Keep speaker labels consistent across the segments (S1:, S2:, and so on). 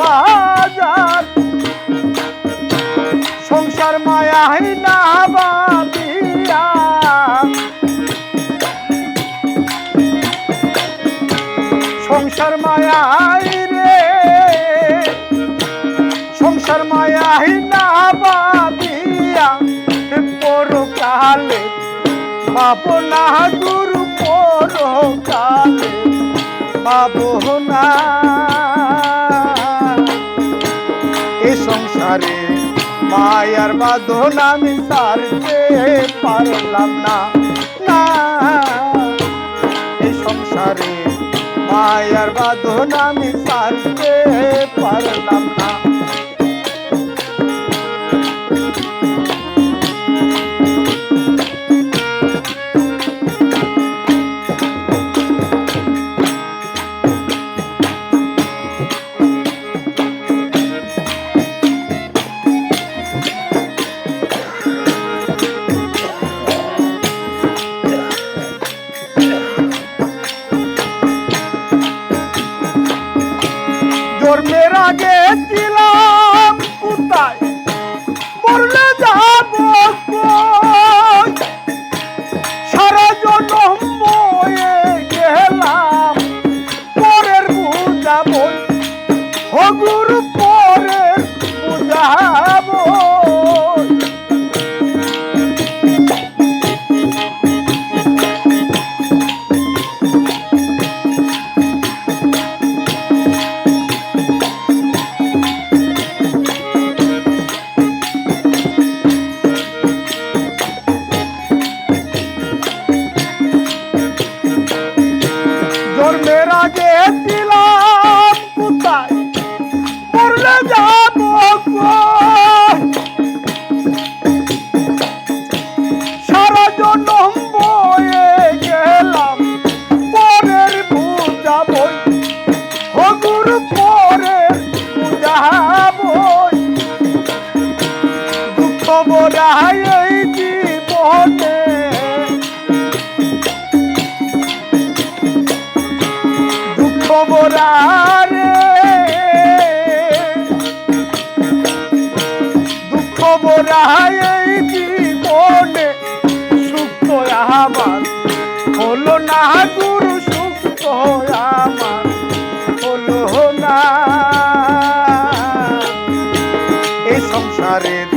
S1: বাজার। সংসার মায়াই না বাদিয়া সংসার মায়াই রে। সংসার মায়াই না বাদিয়া পরকালে, পাবো না গুরু পরকালে পাবো না। সংসারে, মায়ার বাঁধন আমি সারতে পারলাম না। না, এই সংসারে মায়ার বাঁধন আমি সারতে পারলাম না। জন্মের আগে ছিলাম কোথায়? মরলে যাব জন্মের আগে ছিলাম কোথায়? মরলে যাব সারা জনম বয়ে গেলাম, পরের বুঝাবই হগুর পরের বুঝাবই দুঃখ বড়াই এই জীবনে হলো না গুরু সুখ আমার, হলো না। এই সংসারের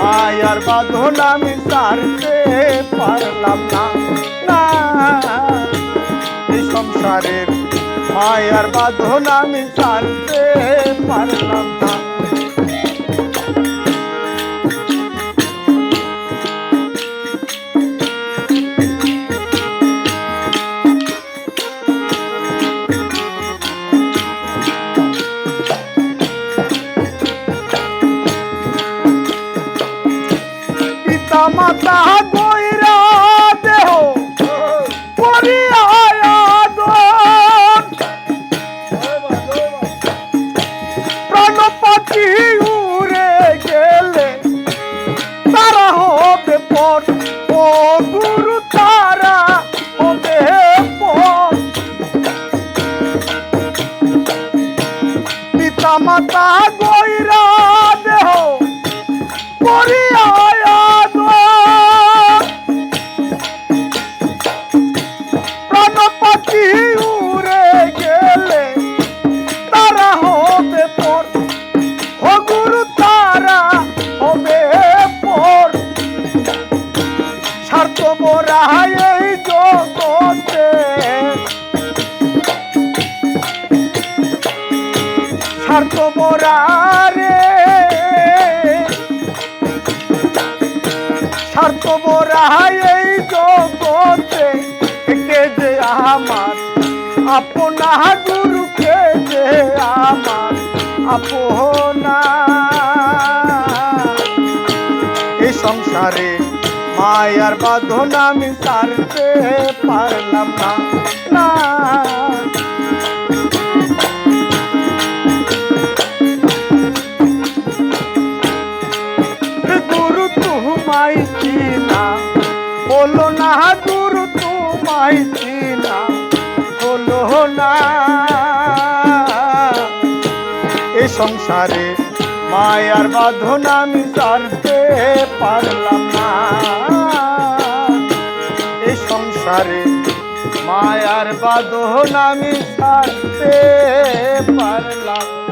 S1: মায়ার বাঁধন আমি সারতে পারলাম না না। এই সংসারের মায়ার বাঁধন আমি সারতে পারলাম মাতা গইরা দেহ করিয়া প্রাণপাতি উড়ে গেলে তারা তারা স্বার্থ মোরারে স্বার্থ মোরাই এই জগতে কে যে আমার আপনা গুরুকে যে আমার আপনা এই সংসারে মায়ার বাঁধন আমি সারতে পারলাম না। তোমায় চিনা। বলো না গুরু তোমায় চিনা। বলো না। এ সংসারে মায়ার বাঁধন আমি সারতে পারলাম না। এই সংসারে মায়ার বাঁধন আমি ছাড়তে পারলাম